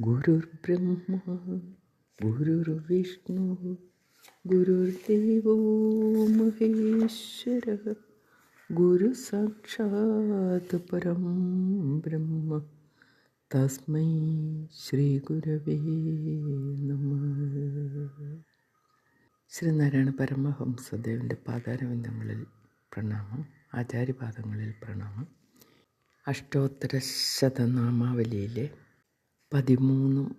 ഗുരുർബ്രഹ്മ ഗുരുർവിഷ്ണു ഗുരുദേവോ മഹേശ്വര ഗുരു സാക്ഷാത് പരം ബ്രഹ്മ തസ്മൈ ശ്രീ ഗുരവേ നമ. ശ്രീനാരായണ പരമഹംസദേവന്റെ പാതാരവിന്ദങ്ങളിൽ പ്രണാമം. ആചാര്യപാദങ്ങളിൽ പ്രണാമം. അഷ്ടോത്തര ശതനാമാവലിയിലെ പതിമൂന്നും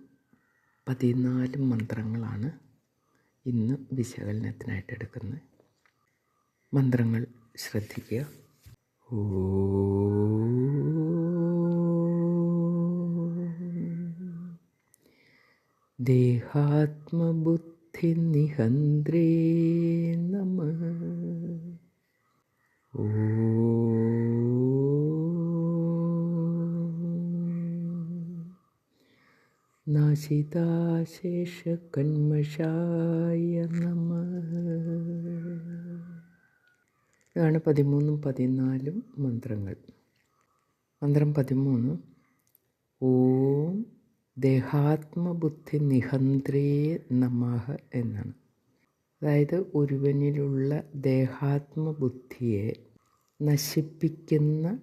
പതിനാലും മന്ത്രങ്ങളാണ് ഇന്ന് വിശകലനത്തിനായിട്ട് എടുക്കുന്നത്. മന്ത്രങ്ങൾ ശ്രദ്ധിക്കുക. ഓ ദേഹാത്മബുദ്ധിനിഹന്ത്രേ നമ. ഓ നാശിതാശേഷകന്മഷായ നമ. ഇതാണ് പതിമൂന്നും പതിനാലും മന്ത്രങ്ങൾ. മന്ത്രം പതിമൂന്ന്. ഓം ദേഹാത്മബുദ്ധി നിഹന്ത്രേ നമഃ എന്നാണ്. അതായത് ഒരുവനിലുള്ള ദേഹാത്മബുദ്ധിയെ നശിപ്പിക്കുന്ന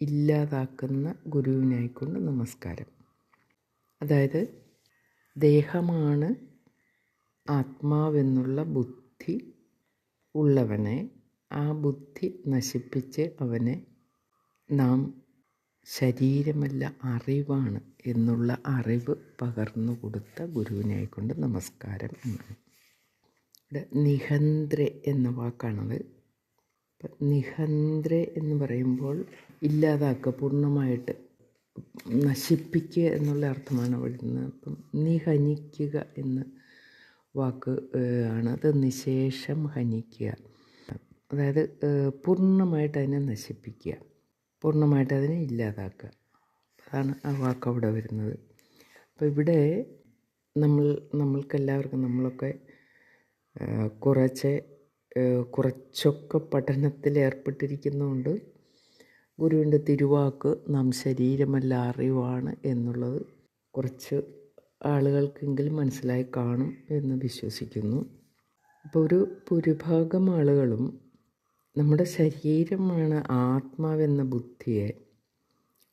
ഇല്ലാതാക്കുന്ന ഗുരുവിനായിക്കൊണ്ട് നമസ്കാരം. അതായത് ദേഹമാണ് ആത്മാവെന്നുള്ള ബുദ്ധി ഉള്ളവനെ ആ ബുദ്ധി നശിപ്പിച്ച് അവനെ നാം ശരീരമല്ല അറിവാണ് എന്നുള്ള അറിവ് പകർന്നു കൊടുത്ത ഗുരുവിനായിക്കൊണ്ട് നമസ്കാരം എന്നാണ്. ഇവിടെ നിഹന്ദ്ര എന്ന വാക്കാണത്. നിഹന്ദ്ര എന്ന് പറയുമ്പോൾ ഇല്ലാതാക്കുക പൂർണമായിട്ട് നശിപ്പിക്കുക എന്നുള്ള അർത്ഥമാണ് വരുന്നത് അപ്പം നിഹനിക്കുക എന്ന വാക്ക് ആണ്. അത് നിശേഷം ഹനിക്കുക. അതായത് പൂർണമായിട്ട് അതിനെ നശിപ്പിക്കുക. പൂർണമായിട്ട് അതിനെ ഇല്ലാതാക്കുക. അതാണ് ആ വാക്ക് അവിടെ വരുന്നത്. അപ്പോൾ ഇവിടെ നമ്മൾ നമ്മൾക്കെല്ലാവർക്കും നമ്മളൊക്കെ കുറച്ച് കുറച്ചൊക്കെ പഠനത്തിൽ ഏർപ്പെട്ടിരിക്കുന്നതുകൊണ്ട് ഗുരുവിന്റെ തിരുവാക്ക് നാം ശരീരമല്ല അറിവാണ് എന്നുള്ളത് കുറച്ച് ആളുകൾക്കെങ്കിലും മനസ്സിലായി കാണും എന്ന് വിശ്വസിക്കുന്നു. അപ്പോൾ ഒരു ഭൂരിഭാഗം ആളുകളും നമ്മുടെ ശരീരമാണ് ആത്മാവെന്ന ബുദ്ധിയെ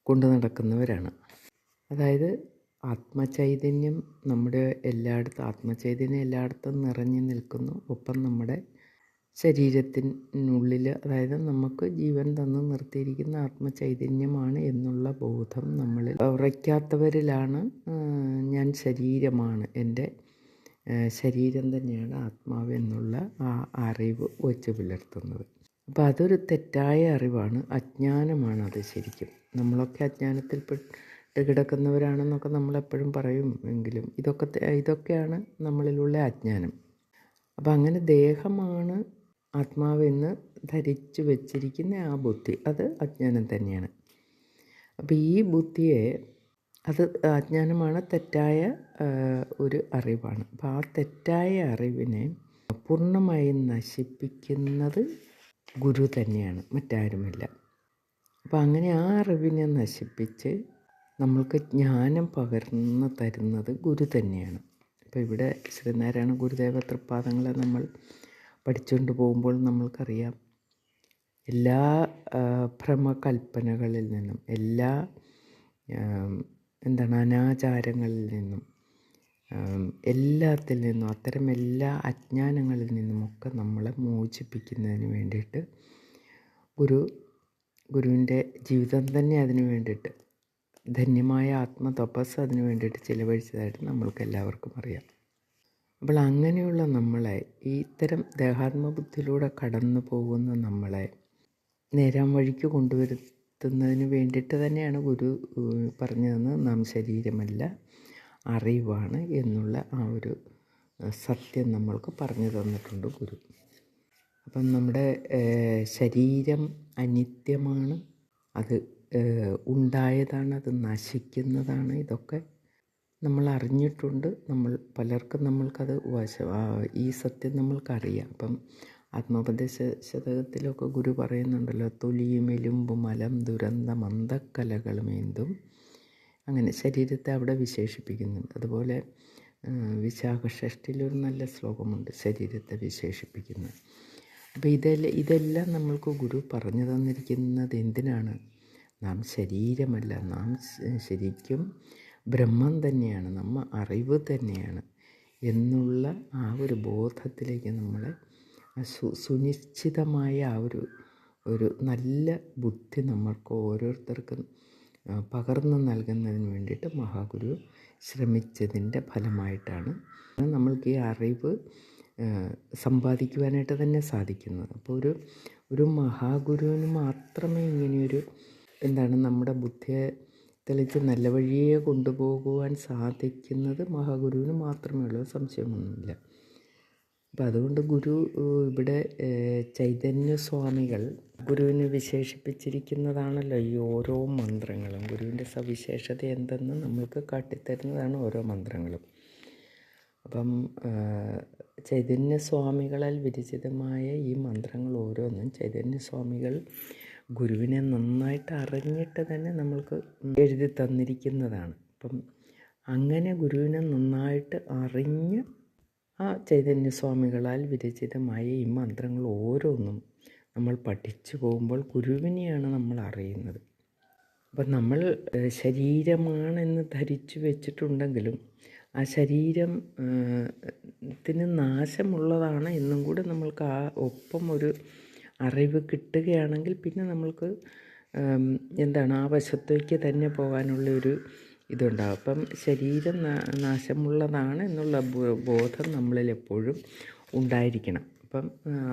കൊണ്ടു നടക്കുന്നവരാണ്. അതായത് ആത്മചൈതന്യം നമ്മുടെ എല്ലായിടത്തും ആത്മചൈതന്യം എല്ലായിടത്തും നിറഞ്ഞു നിൽക്കുന്നു. ഒപ്പം നമ്മുടെ ശരീരത്തിനുള്ളിൽ അതായത് നമുക്ക് ജീവൻ തന്ന് നിർത്തിയിരിക്കുന്ന ആത്മചൈതന്യമാണ് എന്നുള്ള ബോധം നമ്മളിൽ ഉറയ്ക്കാത്തവരിലാണ് ഞാൻ ശരീരമാണ്. എന്റെ ശരീരം തന്നെയാണ് ആത്മാവ് എന്നുള്ള ആ അറിവ് വെച്ച് പുലർത്തുന്നത്. അപ്പോൾ അതൊരു തെറ്റായ അറിവാണ്. അജ്ഞാനമാണ് അത് ശരിക്കും. നമ്മളൊക്കെ അജ്ഞാനത്തിൽപ്പെട്ട് കിടക്കുന്നവരാണെന്നൊക്കെ നമ്മളെപ്പോഴും പറയും എങ്കിലും ഇതൊക്കെ ഇതൊക്കെയാണ് നമ്മളിലുള്ള അജ്ഞാനം. അപ്പം അങ്ങനെ ദേഹമാണ് ആത്മാവെന്ന് ധരിച്ചു വച്ചിരിക്കുന്ന ആ ബുദ്ധി അത് അജ്ഞാനം തന്നെയാണ്. അപ്പോൾ ഈ ബുദ്ധിയെ അത് അജ്ഞാനമാണ് തെറ്റായ ഒരു അറിവാണ്. അപ്പോൾ ആ തെറ്റായ അറിവിനെ പൂർണമായി നശിപ്പിക്കുന്നത് ഗുരു തന്നെയാണ് മറ്റാരുമില്ല. അപ്പോൾ അങ്ങനെ ആ അറിവിനെ നശിപ്പിച്ച് നമ്മൾക്ക് ജ്ഞാനം പകർന്നു തരുന്നത് ഗുരു തന്നെയാണ്. അപ്പോൾ ഇവിടെ ശ്രീനാരായണ ഗുരുദേവ തൃപ്പാദങ്ങളെ നമ്മൾ പഠിച്ചുകൊണ്ട് പോകുമ്പോൾ നമ്മൾക്കറിയാം എല്ലാ ഭ്രമകൽപ്പനകളിൽ നിന്നും എല്ലാ എന്താണ് അനാചാരങ്ങളിൽ നിന്നും എല്ലാത്തിൽ നിന്നും അത്തരം എല്ലാ അജ്ഞാനങ്ങളിൽ നിന്നുമൊക്കെ നമ്മളെ മോചിപ്പിക്കുന്നതിന് വേണ്ടിയിട്ട് ഗുരു ഗുരുവിന്റെ ജീവിതം തന്നെ അതിനു വേണ്ടിയിട്ട് ധന്യമായ ആത്മതപസ് അതിനു വേണ്ടിയിട്ട് ചിലവഴിച്ചതായിട്ട് നമ്മൾക്ക് എല്ലാവർക്കും അറിയാം. അപ്പോൾ അങ്ങനെയുള്ള നമ്മളെ ഈ ഇത്തരം ദേഹാത്മബുദ്ധിയിലൂടെ കടന്നു പോകുന്ന നമ്മളെ നേരം വഴിക്ക് കൊണ്ടുവരുത്തുന്നതിന് വേണ്ടിയിട്ട് തന്നെയാണ് ഗുരു പറഞ്ഞതെന്ന് നാം ശരീരമല്ല അറിവാണ് എന്നുള്ള ആ ഒരു സത്യം നമ്മൾക്ക് പറഞ്ഞു തന്നിട്ടുണ്ട് ഗുരു. അപ്പം നമ്മുടെ ശരീരം അനിത്യമാണ്. അത് ഉണ്ടായതാണ് അത് നശിക്കുന്നതാണ്. ഇതൊക്കെ നമ്മൾ അറിഞ്ഞിട്ടുണ്ട് നമ്മൾ പലർക്കും നമ്മൾക്കത് വശ ഈ സത്യം നമ്മൾക്കറിയാം. അപ്പം ആത്മോപദേശ ശതകത്തിലൊക്കെ ഗുരു പറയുന്നുണ്ടല്ലോ തൊലിയും എലുമ്പും മലം ദുരന്ത മന്ദക്കലകളുമേന്തും അങ്ങനെ ശരീരത്തെ അവിടെ വിശേഷിപ്പിക്കുന്നുണ്ട് അതുപോലെ വിശാഖഷ്ഠിയിലൊരു നല്ല ശ്ലോകമുണ്ട് ശരീരത്തെ വിശേഷിപ്പിക്കുന്നത് അപ്പോൾ ഇതെല്ലാം ഇതെല്ലാം നമ്മൾക്ക് ഗുരു പറഞ്ഞു തന്നിരിക്കുന്നത് എന്തിനാണ്? നാം ശരീരമല്ല നാം ശരിക്കും ബ്രഹ്മം തന്നെയാണ് നമ്മ അറിവ് തന്നെയാണ് എന്നുള്ള ആ ഒരു ബോധത്തിലേക്ക് നമ്മളെ സു സുനിശ്ചിതമായ ആ ഒരു ഒരു നല്ല ബുദ്ധി നമ്മൾക്ക് ഓരോരുത്തർക്കും പകർന്നു നൽകുന്നതിന് വേണ്ടിയിട്ട് മഹാഗുരു ശ്രമിച്ചതിന്റെ ഫലമായിട്ടാണ് നമ്മൾക്ക് ഈ അറിവ് സമ്പാദിക്കുവാനായിട്ട് തന്നെ സാധിക്കുന്നത്. അപ്പോൾ ഒരു ഒരു മഹാഗുരുവിന് മാത്രമേ ഇങ്ങനെയൊരു എന്താണ് നമ്മുടെ ബുദ്ധിയെ തെളിച്ച് നല്ല വഴിയെ കൊണ്ടുപോകുവാൻ സാധിക്കുന്നത് മഹാഗുരുവിന് മാത്രമേ ഉള്ളൂ സംശയമൊന്നുമില്ല. അപ്പം അതുകൊണ്ട് ഗുരു ഇവിടെ ചൈതന്യ സ്വാമികൾ ഗുരുവിനെ വിശേഷിപ്പിച്ചിരിക്കുന്നതാണല്ലോ ഈ ഓരോ മന്ത്രങ്ങളും. ഗുരുവിന്റെ സവിശേഷത എന്തെന്ന് നമ്മൾക്ക് കാട്ടിത്തരുന്നതാണ് ഓരോ മന്ത്രങ്ങളും. അപ്പം ചൈതന്യ സ്വാമികളാൽ വിരചിതമായ ഈ മന്ത്രങ്ങൾ ഓരോന്നും ചൈതന്യസ്വാമികൾ ഗുരുവിനെ നന്നായിട്ട് അറിഞ്ഞിട്ട് തന്നെ നമ്മൾക്ക് എഴുതി തന്നിരിക്കുന്നതാണ്. അപ്പം അങ്ങനെ ഗുരുവിനെ നന്നായിട്ട് അറിഞ്ഞ് ആ ചൈതന്യസ്വാമികളാൽ വിരചിതമായ ഈ മന്ത്രങ്ങൾ ഓരോന്നും നമ്മൾ പഠിച്ചു പോകുമ്പോൾ ഗുരുവിനെയാണ് നമ്മൾ അറിയുന്നത്. അപ്പം നമ്മൾ ശരീരമാണെന്ന് ധരിച്ചു വെച്ചിട്ടുണ്ടെങ്കിലും ആ ശരീരം ത്തിന് നാശമുള്ളതാണ് എന്നും കൂടെ നമ്മൾക്ക് ആ ഒപ്പം ഒരു അറിവ് കിട്ടുകയാണെങ്കിൽ പിന്നെ നമ്മൾക്ക് എന്താണ് ആ വശത്തേക്ക് തന്നെ പോകാനുള്ള ഒരു ഇതുണ്ടാകും അപ്പം ശരീരം നാശമുള്ളതാണ് എന്നുള്ള ബോധം നമ്മളിൽ എപ്പോഴും ഉണ്ടായിരിക്കണം. അപ്പം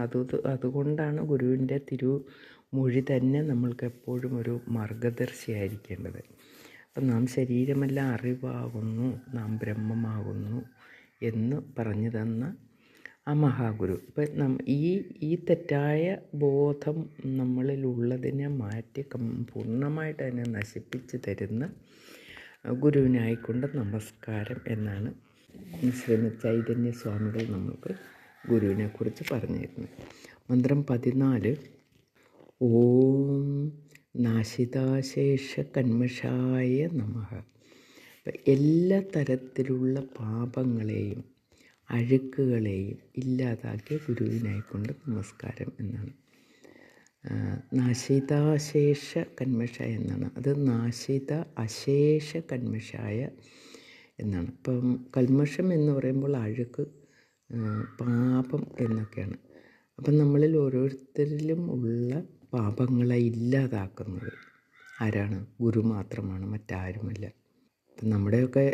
അത് അതുകൊണ്ടാണ് ഗുരുവിന്റെ തിരുമൊഴി തന്നെ നമ്മൾക്ക് എപ്പോഴും ഒരു മാർഗദർശിയായിരിക്കേണ്ടത്. അപ്പം നാം ശരീരമെല്ലാം അറിവാകുന്നു നാം ബ്രഹ്മമാകുന്നു എന്ന് പറഞ്ഞു തന്ന ആ മഹാഗുരു. ഇപ്പം ഈ ഈ തെറ്റായ ബോധം നമ്മളിലുള്ളതിനെ മാറ്റി പൂർണമായിട്ട് അതിനെ നശിപ്പിച്ച് തരുന്ന ഗുരുവിനായിക്കൊണ്ട് നമസ്കാരം എന്നാണ് ശ്രീമ ചൈതന്യ സ്വാമികൾ നമ്മൾക്ക് ഗുരുവിനെക്കുറിച്ച് പറഞ്ഞു തരുന്നത് മന്ത്രം പതിനാല് ഓം നാശിതാശേഷ കന്മഷായ നമ. എല്ലാ തരത്തിലുള്ള പാപങ്ങളെയും അഴുക്കുകളെയും ഇല്ലാതാക്കിയ ഗുരുവിനായിക്കൊണ്ട് നമസ്കാരം എന്നാണ്. നാശിതാശേഷ കന്മഷായ എന്നാണ്. അത് നാശിത അശേഷ കന്മഷായ എന്നാണ്. ഇപ്പം കൽമഷം എന്ന് പറയുമ്പോൾ അഴുക്ക് പാപം എന്നൊക്കെയാണ്. അപ്പം നമ്മളിൽ ഓരോരുത്തരിലും ഉള്ള പാപങ്ങളെ ഇല്ലാതാക്കുന്നത് ആരാണ്? ഗുരു മാത്രമാണ് മറ്റാരുമല്ല. നമ്മുടെയൊക്കെ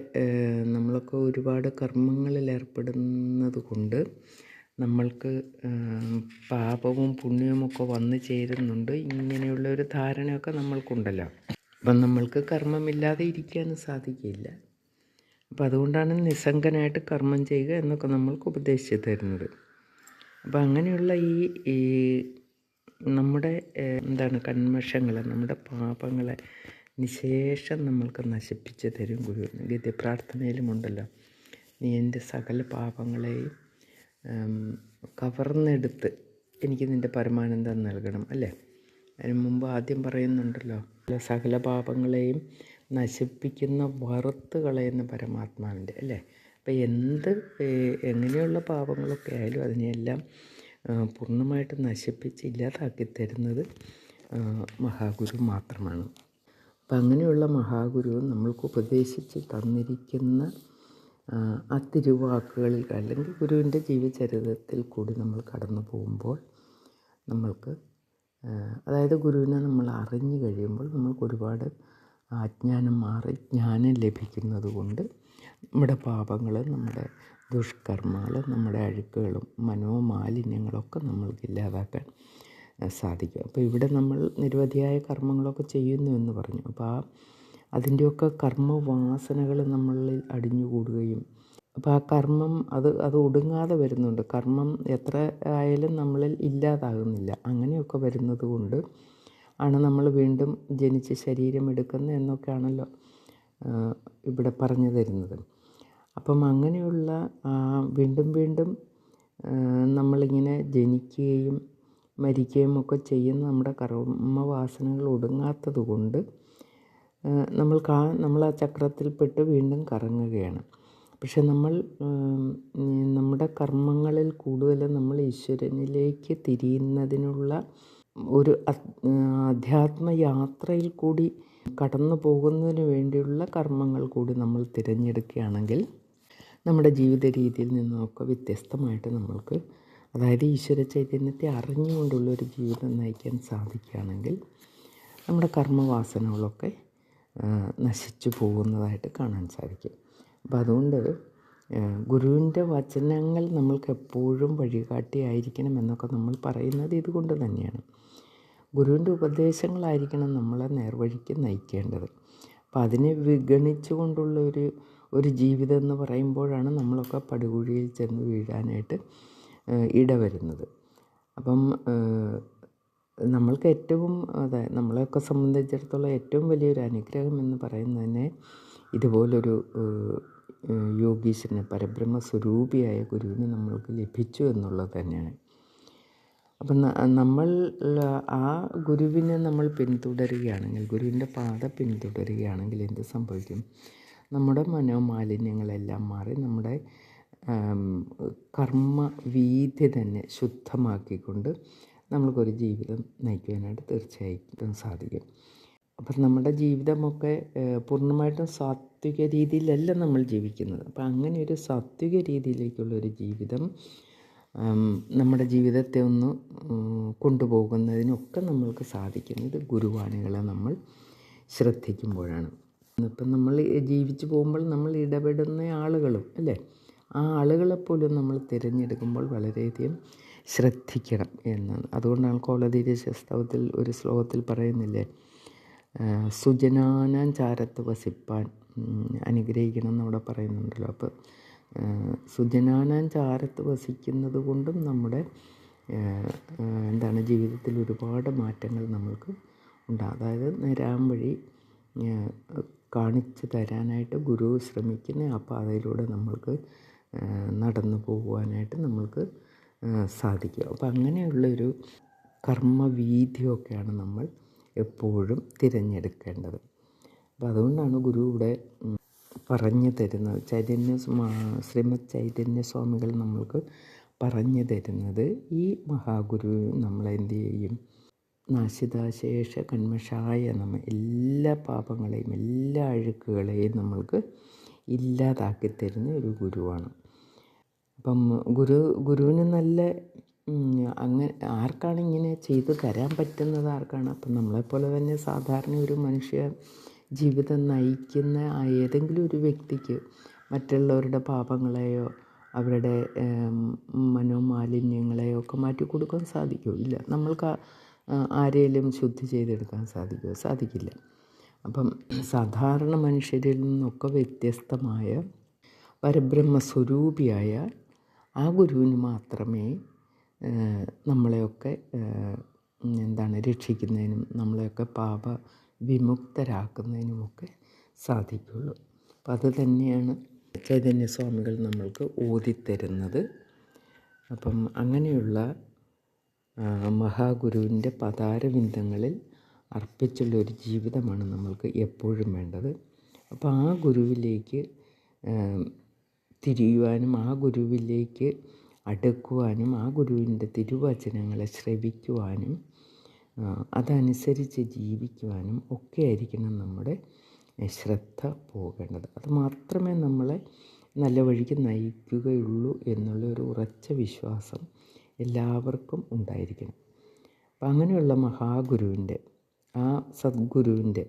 നമ്മളൊക്കെ ഒരുപാട് കർമ്മങ്ങളിൽ ഏർപ്പെടുന്നത് കൊണ്ട് നമ്മൾക്ക് പാപവും പുണ്യവും ഒക്കെ വന്നു ചേരുന്നുണ്ട്. ഇങ്ങനെയുള്ള ഒരു ധാരണയൊക്കെ നമ്മൾക്കുണ്ടല്ലോ. അപ്പം നമ്മൾക്ക് കർമ്മമില്ലാതെ ഇരിക്കാനും സാധിക്കില്ല. അപ്പം അതുകൊണ്ടാണ് നിസ്സംഗനായിട്ട് കർമ്മം ചെയ്യുക എന്നൊക്കെ നമ്മൾക്ക് ഉപദേശിച്ചു തരുന്നത്. അപ്പം അങ്ങനെയുള്ള ഈ നമ്മുടെ എന്താണ് കന്മഷങ്ങളെ നമ്മുടെ പാപങ്ങളെ നിശേഷം നമ്മൾക്ക് നശിപ്പിച്ച് തരും ഗുരു ഗദ്യ പ്രാർത്ഥനയിലുമുണ്ടല്ലോ നീ എന്റെ സകല പാപങ്ങളെയും കവർന്നെടുത്ത് എനിക്ക് നിന്റെ പരമാനന്ദം നൽകണം അല്ലേ? അതിന് മുമ്പ് ആദ്യം പറയുന്നുണ്ടല്ലോ സകല പാപങ്ങളെയും നശിപ്പിക്കുന്ന വറുത്ത് കളയുന്ന പരമാത്മാവിന്റെ അല്ലേ? അപ്പം എന്ത് എങ്ങനെയുള്ള പാപങ്ങളൊക്കെ ആയാലും അതിനെയെല്ലാം പൂർണമായിട്ട് നശിപ്പിച്ച് ഇല്ലാതാക്കി തരുന്നത് മഹാഗുരു മാത്രമാണ്. അപ്പം അങ്ങനെയുള്ള മഹാഗുരു നമ്മൾക്ക് ഉപദേശിച്ച് തന്നിരിക്കുന്ന ആ തിരുവാക്കുകളിൽ അല്ലെങ്കിൽ ഗുരുവിന്റെ ജീവചരിതത്തിൽ കൂടി നമ്മൾ കടന്നു പോകുമ്പോൾ നമ്മൾക്ക് അതായത് ഗുരുവിനെ നമ്മൾ അറിഞ്ഞു കഴിയുമ്പോൾ നമ്മൾക്ക് ഒരുപാട് അജ്ഞാനം മാറി ജ്ഞാനം ലഭിക്കുന്നത് കൊണ്ട് നമ്മുടെ പാപങ്ങൾ നമ്മുടെ ദുഷ്കർമ്മങ്ങൾ നമ്മുടെ അഴുക്കുകളും മനോമാലിന്യങ്ങളൊക്കെ നമ്മൾക്ക് ഇല്ലാതാക്കാൻ സാധിക്കും. അപ്പോൾ ഇവിടെ നമ്മൾ നിരവധിയായ കർമ്മങ്ങളൊക്കെ ചെയ്യുന്നു എന്ന് പറഞ്ഞു. അപ്പോൾ ആ അതിന്റെയൊക്കെ കർമ്മവാസനകൾ നമ്മളിൽ അടിഞ്ഞുകൂടുകയും അപ്പോൾ ആ കർമ്മം അത് അത് ഒടുങ്ങാതെ വരുന്നുണ്ട്. കർമ്മം എത്ര ആയാലും നമ്മളിൽ ഇല്ലാതാകുന്നില്ല. അങ്ങനെയൊക്കെ വരുന്നത് കൊണ്ട് ആണ് നമ്മൾ വീണ്ടും ജനിച്ച് ശരീരം എടുക്കുന്നത് എന്നൊക്കെയാണല്ലോ ഇവിടെ പറഞ്ഞു തരുന്നത്. അപ്പം അങ്ങനെയുള്ള വീണ്ടും വീണ്ടും നമ്മളിങ്ങനെ ജനിക്കുകയും മരിക്കുകയും ഒക്കെ ചെയ്യുന്ന നമ്മുടെ കർമ്മവാസനകൾ ഒടുങ്ങാത്തത് കൊണ്ട് നമ്മൾ കാ നമ്മൾ ആ ചക്രത്തിൽപ്പെട്ട് വീണ്ടും കറങ്ങുകയാണ്. പക്ഷെ നമ്മൾ നമ്മുടെ കർമ്മങ്ങളിൽ കൂടുതലും നമ്മൾ ഈശ്വരനിലേക്ക് തിരിയുന്നതിനുള്ള ഒരു അധ്യാത്മ യാത്രയിൽ കൂടി കടന്നു പോകുന്നതിന് വേണ്ടിയുള്ള കർമ്മങ്ങൾ കൂടി നമ്മൾ തിരഞ്ഞെടുക്കുകയാണെങ്കിൽ നമ്മുടെ ജീവിത രീതിയിൽ നിന്നൊക്കെ വ്യത്യസ്തമായിട്ട് നമ്മൾക്ക് അതായത് ഈശ്വര ചൈതന്യത്തെ അറിഞ്ഞുകൊണ്ടുള്ളൊരു ജീവിതം നയിക്കാൻ സാധിക്കുകയാണെങ്കിൽ നമ്മുടെ കർമ്മവാസനകളൊക്കെ നശിച്ചു പോകുന്നതായിട്ട് കാണാൻ സാധിക്കും. അപ്പം അതുകൊണ്ട് ഗുരുവിന്റെ വചനങ്ങൾ നമ്മൾക്ക് എപ്പോഴും വഴികാട്ടിയായിരിക്കണം എന്നൊക്കെ നമ്മൾ പറയുന്നത് ഇതുകൊണ്ട് തന്നെയാണ്. ഗുരുവിന്റെ ഉപദേശങ്ങളായിരിക്കണം നമ്മളെ നേർവഴിക്ക് നയിക്കേണ്ടത്. അപ്പം അതിനെ വിഗണിച്ചു കൊണ്ടുള്ള ഒരു ഒരു ജീവിതം എന്ന് പറയുമ്പോഴാണ് നമ്മളൊക്കെ പടുകുഴിയിൽ ചെന്ന് വീഴാനായിട്ട് ഇടവരുന്നത്. അപ്പം നമ്മൾക്ക് ഏറ്റവും അതെ നമ്മളെയൊക്കെ സംബന്ധിച്ചിടത്തോളം ഏറ്റവും വലിയൊരു അനുഗ്രഹം എന്ന് പറയുന്നത് തന്നെ ഇതുപോലൊരു യോഗീശ്വരനെ പരബ്രഹ്മ സ്വരൂപിയായ ഗുരുവിനെ നമ്മൾക്ക് ലഭിച്ചു എന്നുള്ളത് തന്നെയാണ്. അപ്പം നമ്മൾ ആ ഗുരുവിനെ നമ്മൾ പിന്തുടരുകയാണെങ്കിൽ ഗുരുവിന്റെ പാത പിന്തുടരുകയാണെങ്കിൽ എന്ത് സംഭവിക്കും? നമ്മുടെ മനോമാലിന്യങ്ങളെല്ലാം മാറി നമ്മുടെ കർമ്മ വീതി തന്നെ ശുദ്ധമാക്കിക്കൊണ്ട് നമ്മൾക്കൊരു ജീവിതം നയിക്കുവാനായിട്ട് തീർച്ചയായിട്ടും സാധിക്കും. അപ്പം നമ്മുടെ ജീവിതമൊക്കെ പൂർണമായിട്ടും സാത്വിക രീതിയിലല്ല നമ്മൾ ജീവിക്കുന്നത്. അപ്പം അങ്ങനെ ഒരു സാത്വിക രീതിയിലേക്കുള്ളൊരു ജീവിതം നമ്മുടെ ജീവിതത്തെ ഒന്ന് കൊണ്ടുപോകുന്നതിനൊക്കെ നമ്മൾക്ക് സാധിക്കുന്നത് ഗുരുവാണികളെ നമ്മൾ ശ്രദ്ധിക്കുമ്പോഴാണ്. ഇപ്പം നമ്മൾ ജീവിച്ചു പോകുമ്പോൾ നമ്മൾ ഇടപെടുന്ന ആളുകളും അല്ലേ? ആ ആളുകളെപ്പോലും നമ്മൾ തിരഞ്ഞെടുക്കുമ്പോൾ വളരെയധികം ശ്രദ്ധിക്കണം എന്നാണ്. അതുകൊണ്ടാണ് കോലതീര ശസ്തവത്തിൽ ഒരു ശ്ലോകത്തിൽ പറയുന്നില്ലേ സുജനാനാൻ ചാരത്ത് വസിപ്പാൻ അനുഗ്രഹിക്കണം എന്നവിടെ പറയുന്നുണ്ടല്ലോ. അപ്പോൾ സുജനാനാൻ ചാരത്ത് വസിക്കുന്നത് കൊണ്ടും നമ്മുടെ എന്താണ് ജീവിതത്തിൽ ഒരുപാട് മാറ്റങ്ങൾ നമ്മൾക്ക് ഉണ്ടാകും അതായത് നേരാൻ വഴി കാണിച്ചു തരാനായിട്ട് ഗുരു ശ്രമിക്കുന്ന ആ പാതയിലൂടെ നമ്മൾക്ക് നടന്നു പോകുവാനായിട്ട് നമ്മൾക്ക് സാധിക്കും അപ്പം അങ്ങനെയുള്ളൊരു കർമ്മവീതിയൊക്കെയാണ് നമ്മൾ എപ്പോഴും തിരഞ്ഞെടുക്കേണ്ടത്. അപ്പം അതുകൊണ്ടാണ് ഗുരു ഇവിടെ പറഞ്ഞു തരുന്നത്. ചൈതന്യ ശ്രീമദ് ചൈതന്യ സ്വാമികൾ നമ്മൾക്ക് പറഞ്ഞു തരുന്നത് ഈ മഹാഗുരു നമ്മളെന്ത് ചെയ്യും? നാശിതാശേഷ കന്മഷായ നമ്മ എല്ലാ പാപങ്ങളെയും എല്ലാ അഴുക്കുകളെയും നമ്മൾക്ക് ഇല്ലാതാക്കി തരുന്ന ഒരു ഗുരുവാണ്. അപ്പം ഗുരു ഗുരുവിന് നല്ല അങ്ങനെ ആർക്കാണ് ഇങ്ങനെ ചെയ്തു തരാൻ പറ്റുന്നത് ആർക്കാണ്? അപ്പം നമ്മളെപ്പോലെ തന്നെ സാധാരണ ഒരു മനുഷ്യ ജീവിതം നയിക്കുന്ന ഏതെങ്കിലും ഒരു വ്യക്തിക്ക് മറ്റുള്ളവരുടെ പാപങ്ങളെയോ അവരുടെ മനോമാലിന്യങ്ങളെയോ ഒക്കെ മാറ്റി കൊടുക്കാൻ സാധിക്കുമോ? ഇല്ല. നമ്മൾക്ക് ആരെയും ശുദ്ധി ചെയ്തെടുക്കാൻ സാധിക്കുമോ? സാധിക്കില്ല. അപ്പം സാധാരണ മനുഷ്യരിൽ നിന്നൊക്കെ വ്യത്യസ്തമായ പരബ്രഹ്മസ്വരൂപിയായ ആ ഗുരുവിന് മാത്രമേ നമ്മളെയൊക്കെ എന്താണ് രക്ഷിക്കുന്നതിനും നമ്മളെയൊക്കെ പാപ വിമുക്തരാക്കുന്നതിനുമൊക്കെ സാധിക്കുള്ളൂ. അപ്പം അത് തന്നെയാണ് ചൈതന്യസ്വാമികൾ നമ്മൾക്ക് ഓതിത്തരുന്നത്. അപ്പം അങ്ങനെയുള്ള മഹാഗുരുവിന്റെ പതാരവിന്ദങ്ങളിൽ അർപ്പിച്ചുള്ള ഒരു ജീവിതമാണ് നമ്മൾക്ക് എപ്പോഴും വേണ്ടത്. അപ്പോൾ ആ ഗുരുവിലേക്ക് തിരിയുവാനും ആ ഗുരുവിലേക്ക് അടുക്കുവാനും ആ ഗുരുവിന്റെ തിരുവചനങ്ങളെ ശ്രവിക്കുവാനും അതനുസരിച്ച് ജീവിക്കുവാനും ഒക്കെ ആയിരിക്കണം നമ്മുടെ ശ്രദ്ധ പോകേണ്ടത്. അത് മാത്രമേ നമ്മളെ നല്ല വഴിക്ക് നയിക്കുകയുള്ളൂ എന്നുള്ള ഒരു ഉറച്ച വിശ്വാസം എല്ലാവർക്കും ഉണ്ടായിരിക്കണം. അപ്പം അങ്ങനെയുള്ള മഹാഗുരുവിന്റെ ആ സദ്ഗുരുവിന്റെ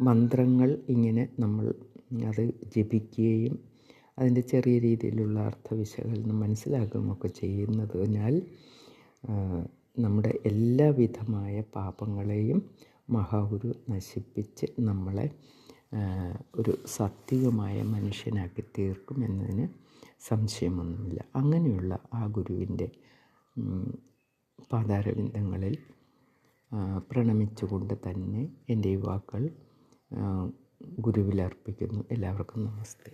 മന്ത്രങ്ങൾ ഇങ്ങനെ നമ്മൾ അത് ജപിക്കുകയും അതിന്റെ ചെറിയ രീതിയിലുള്ള അർത്ഥവിശകലനം മനസ്സിലാക്കുകയും ഒക്കെ ചെയ്യുന്നതിനാൽ നമ്മുടെ എല്ലാവിധമായ പാപങ്ങളെയും മഹാഗുരു നശിപ്പിച്ച് നമ്മളെ ഒരു സത്വികമായ മനുഷ്യനാക്കി തീർക്കും എന്നതിന് സംശയമൊന്നുമില്ല. അങ്ങനെയുള്ള ആ ഗുരുവിന്റെ പാതാരവിന്ദങ്ങളിൽ പ്രണമിച്ചുകൊണ്ട് തന്നെ എന്റെ ഈ വാക്കുകൾ ഗുരുവിൽ അർപ്പിക്കുന്നു. എല്ലാവർക്കും നമസ്തേ.